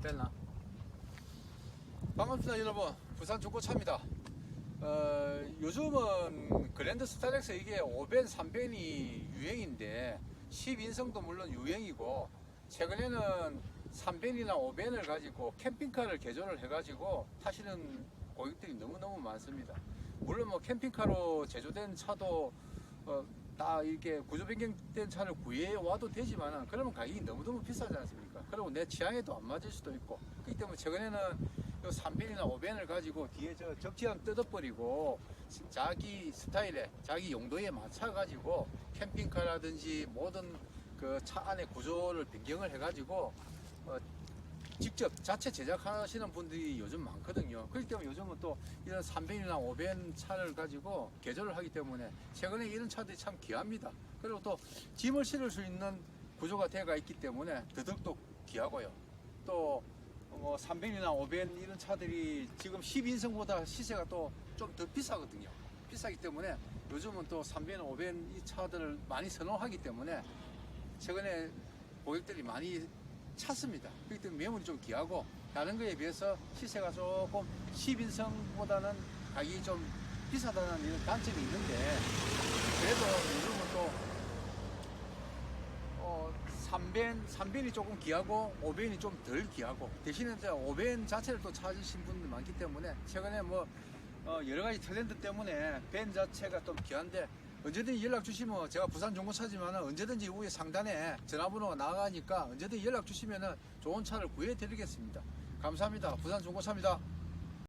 됐나? 반갑습니다 여러분. 부산 중고차입니다. 어, 요즘은 그랜드 스타렉스 이게 5벤 3벤이 유행인데 10인승도 물론 유행이고 최근에는 3벤이나 5벤을 가지고 캠핑카를 개조를 해 가지고 타시는 고객들이 너무너무 많습니다. 물론 뭐 캠핑카로 제조된 차도 어, 다 이렇게 구조 변경된 차를 구해 와도 되지만 그러면 가격이 너무너무 비싸지 않습니까? 그리고 내 취향에도 안 맞을 수도 있고 그렇기 때문에 최근에는 요 3벤이나 5벤을 가지고 뒤에 저 적지함 뜯어버리고 자기 스타일에 자기 용도에 맞춰 가지고 캠핑카라든지 모든 그 차 안에 구조를 변경을 해가지고 어, 직접 자체 제작하시는 분들이 요즘 많거든요. 그렇기 때문에 요즘은 또 이런 3벤이나 5벤 차를 가지고 개조를 하기 때문에 최근에 이런 차들이 참 귀합니다. 그리고 또 짐을 실을 수 있는 구조가 되어가 있기 때문에 더더욱 귀하고요. 또 뭐 3벤이나 5벤 이런 차들이 지금 10인승보다 시세가 또 좀 더 비싸거든요. 비싸기 때문에 요즘은 또 3벤, 5벤 이 차들을 많이 선호하기 때문에 최근에 고객들이 많이 찾습니다. 그렇기 때문에 매물이 좀 귀하고 다른 거에 비해서 시세가 조금 10인승보다는 가격이 좀 비싸다는 이런 단점이 있는데 그래도 요즘은 또 어, 3벤, 3벤이 조금 귀하고 5벤이 좀 덜 귀하고 대신에 이제 5벤 자체를 또 찾으신 분들 많기 때문에 최근에 뭐 어, 여러 가지 트렌드 때문에 벤 자체가 좀 귀한데 언제든지 연락 주시면 제가 부산 중고차지만 언제든지 위에 상단에 전화번호가 나가니까 언제든지 연락 주시면 좋은 차를 구해 드리겠습니다. 감사합니다. 부산 중고차입니다.